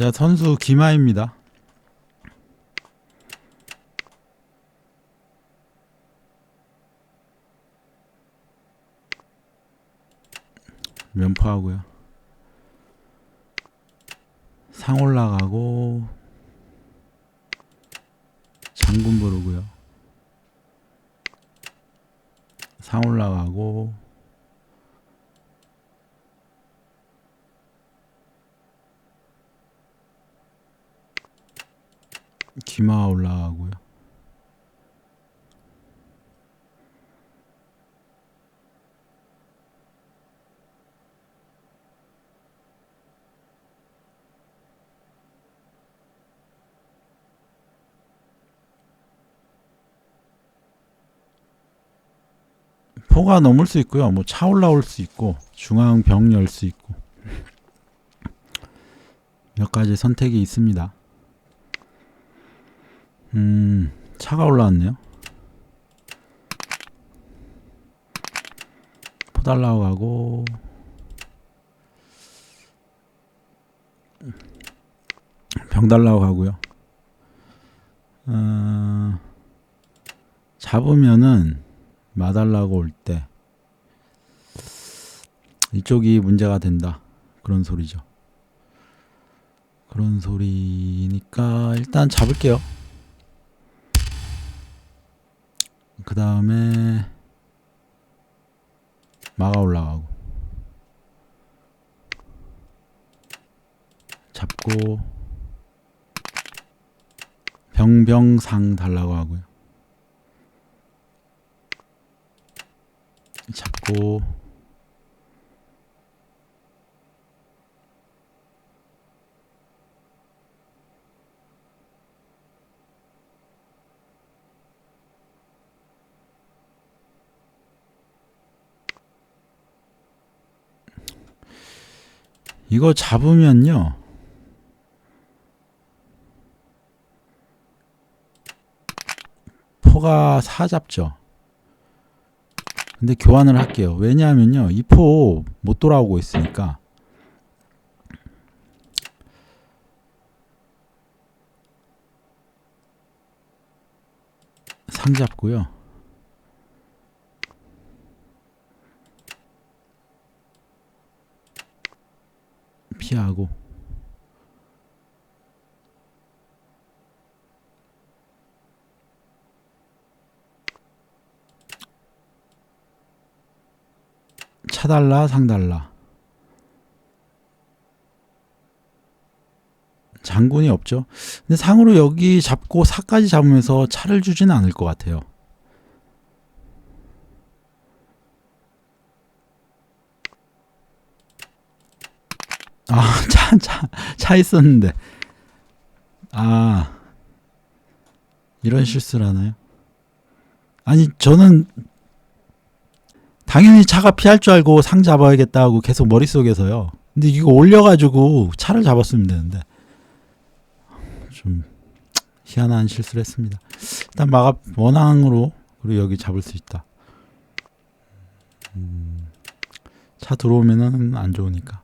자, 선수 김하입니다. 면포하고요. 상 올라가고 장군 부르고요. 상 올라가고 기마 올라가고요. 포가 넘을 수 있고요. 뭐 차 올라올 수 있고 중앙 벽열수 있고 몇 가지 선택이 있습니다. 음, 차가 올라왔네요. 포달라고 가고 병 달라고 가고요. 어, 잡으면은 마달라고 올 때 이쪽이 문제가 된다 그런 소리죠. 그런 소리니까 일단 잡을게요. 그 다음에 마가 올라가고 잡고 병병상 달라고 하고요. 잡고 이거 잡으면요. 포가 사 잡죠. 근데 교환을 할게요. 왜냐하면요. 이 포 못 돌아오고 있으니까. 상 잡고요. 피하고 차달라 상달라 장군이 없죠. 근데 상으로 여기 잡고 사까지 잡으면서 차를 주지는 않을 것 같아요. 아, 차, 차, 차 있었는데. 아, 이런 실수를 하나요? 아니, 저는 당연히 차가 피할 줄 알고 상 잡아야겠다 하고 계속 머릿속에서요. 근데 이거 올려가지고 차를 잡았으면 되는데. 좀 희한한 실수를 했습니다. 일단 마가 원항으로 그리고 여기 잡을 수 있다. 음, 차 들어오면은 안 좋으니까.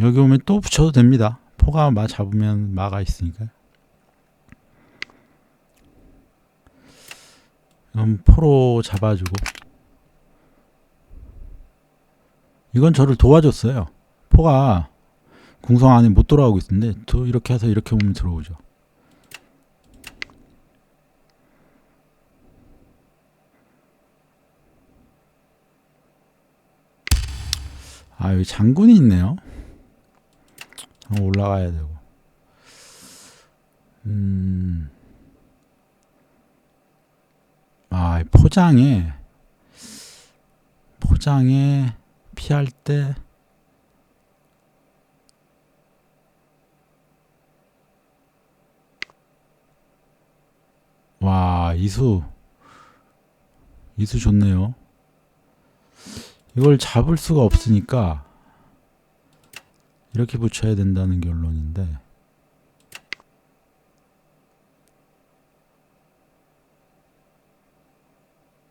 여기 오면 또 붙여도 됩니다. 포가 마 잡으면 마가 있으니까. 그럼 포로 잡아주고. 이건 저를 도와줬어요. 포가 궁성 안에 못 돌아오고 있는데 또 이렇게 해서 이렇게 오면 들어오죠. 아 여기 장군이 있네요. 올라가야 되고. 음. 아 포장에 포장에 피할 때 와, 이수. 이수 좋네요. 이걸 잡을 수가 없으니까 이렇게 붙여야 된다는 결론인데.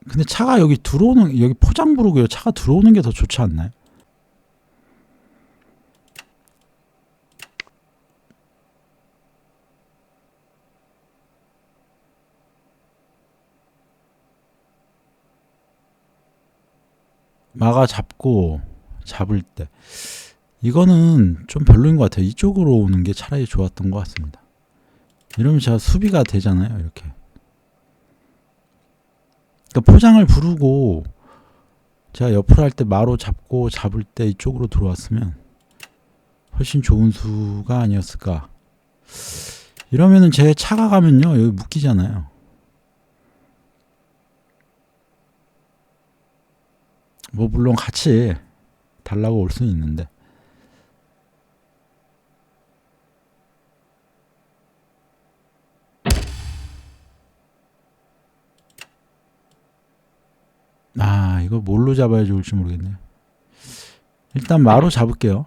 근데 차가 여기 들어오는 여기 포장부르고요. 차가 들어오는 게 더 좋지 않나요? 마가 잡고 잡을 때. 이거는 좀 별로인 것 같아요. 이쪽으로 오는 게 차라리 좋았던 것 같습니다. 이러면 제가 수비가 되잖아요. 이렇게. 그러니까 포장을 부르고 제가 옆으로 할 때 마로 잡고 잡을 때 이쪽으로 들어왔으면 훨씬 좋은 수가 아니었을까. 이러면은 제 차가 가면요 여기 묶이잖아요. 뭐 물론 같이 달라고 올 수는 있는데 아 이거 뭘로 잡아야 좋을지 모르겠네요. 일단 마로 잡을게요.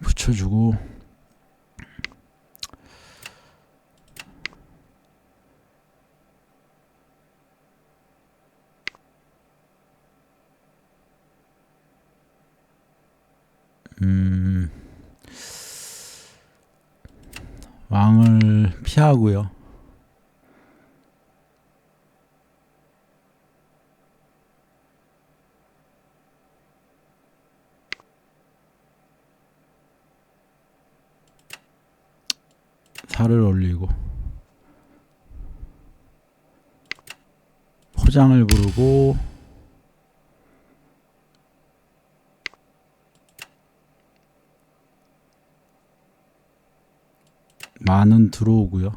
붙여주고 음, 왕을 피하고요. 살을 올리고 포장을 부르고 많은 들어오고요.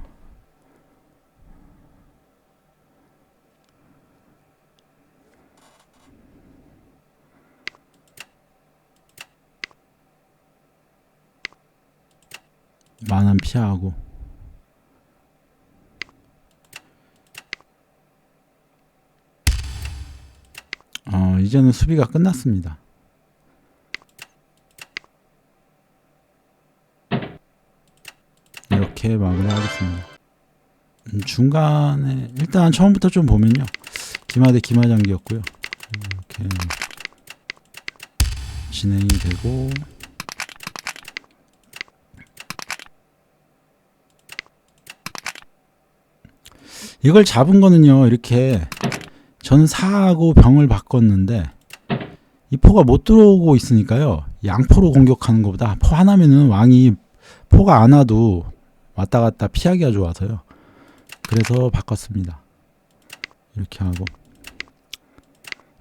많은 피하고 어, 이제는 수비가 끝났습니다. 이렇게 마무리하겠습니다. 음, 중간에 일단 처음부터 좀 보면요. 기마 대 기마 장기였고요. 이렇게 진행이 되고 이걸 잡은 거는요. 이렇게 저는 사하고 병을 바꿨는데 이 포가 못 들어오고 있으니까요. 양포로 공격하는 것보다 포 하나면은 왕이 포가 안 와도 왔다 갔다 피하기가 좋아서요. 그래서 바꿨습니다. 이렇게 하고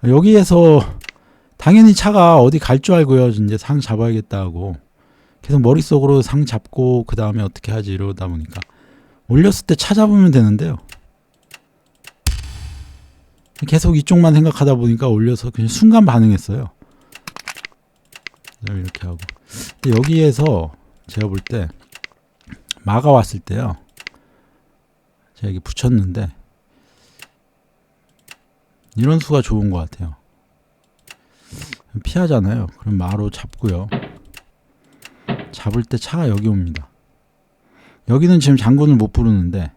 여기에서 당연히 차가 어디 갈 줄 알고요. 이제 상 잡아야겠다 하고 계속 머릿속으로 상 잡고 그 다음에 어떻게 하지 이러다 보니까 올렸을 때 찾아보면 되는데요. 계속 이쪽만 생각하다 보니까 올려서 그냥 순간 반응했어요. 이렇게 하고 여기에서 제가 볼 때 마가 왔을 때요. 제가 여기 붙였는데 이런 수가 좋은 것 같아요. 피하잖아요. 그럼 마로 잡고요. 잡을 때 차가 여기 옵니다. 여기는 지금 장군을 못 부르는데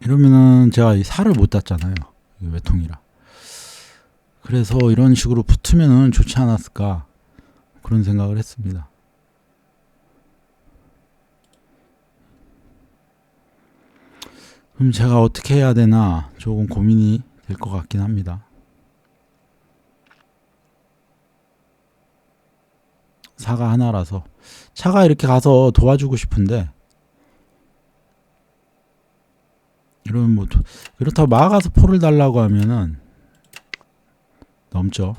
이러면은 제가 이 살을 못 땄잖아요. 이 외통이라. 그래서 이런 식으로 붙으면은 좋지 않았을까 그런 생각을 했습니다. 그럼 제가 어떻게 해야 되나 조금 고민이 될 것 같긴 합니다. 사가 하나라서 차가 이렇게 가서 도와주고 싶은데 이러면 뭐 도- 그렇다고 막아서 포를 달라고 하면은 넘죠.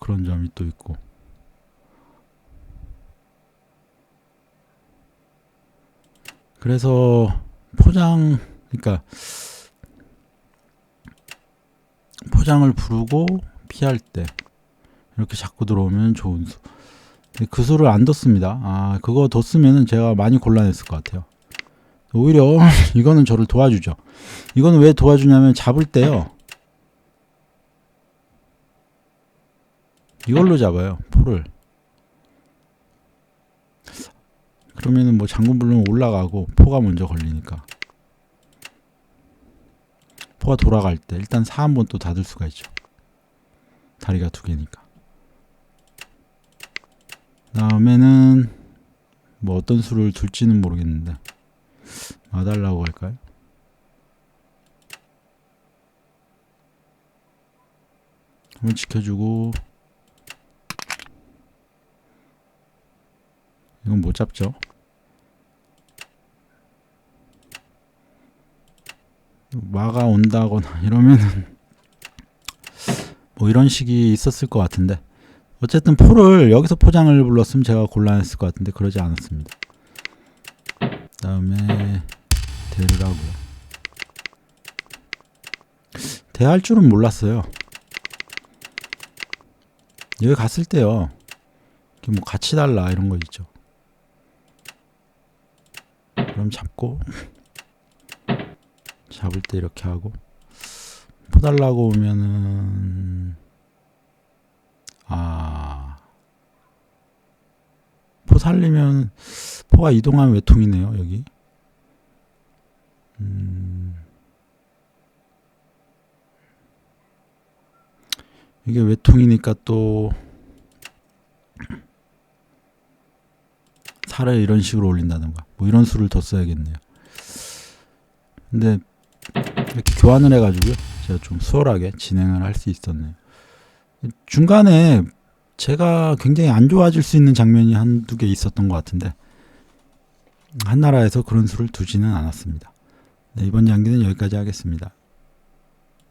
그런 점이 또 있고. 그래서 포장 그러니까 포장을 부르고 피할 때 이렇게 자꾸 들어오면 좋은 수. 그 수를 안 뒀습니다. 아 그거 뒀으면은 제가 많이 곤란했을 것 같아요. 오히려 이거는 저를 도와주죠. 이거는 왜 도와주냐면 잡을 때요. 이걸로 잡아요. 포를. 그러면은 뭐 장군 불르면 올라가고 포가 먼저 걸리니까. 포가 돌아갈 때 일단 4 한번 또 닫을 수가 있죠. 다리가 두 개니까. 다음에는 뭐 어떤 수를 둘지는 모르겠는데 마달라고 할까요? 한번 지켜주고 이건 못 잡죠. 마가 온다거나 이러면은 뭐 이런 식이 있었을 것 같은데 어쨌든 포를 여기서 포장을 불렀으면 제가 곤란했을 것 같은데 그러지 않았습니다. 그 다음에 대를 하고요. 대할 줄은 몰랐어요. 여기 갔을 때요. 뭐 같이 달라 이런 거 있죠. 그럼 잡고 잡을 때 이렇게 하고 포 달라고 오면은 아. 포 살리면 포가 이동한 외통이네요, 여기. 음. 이게 외통이니까 또 살을 이런 식으로 올린다든가 뭐 이런 수를 더 써야겠네요. 근데 이렇게 교환을 해가지고요. 제가 좀 수월하게 진행을 할 수 있었네요. 중간에 제가 굉장히 안 좋아질 수 있는 장면이 한두 개 있었던 것 같은데 한나라에서 그런 수를 두지는 않았습니다. 네, 이번 양기는 여기까지 하겠습니다.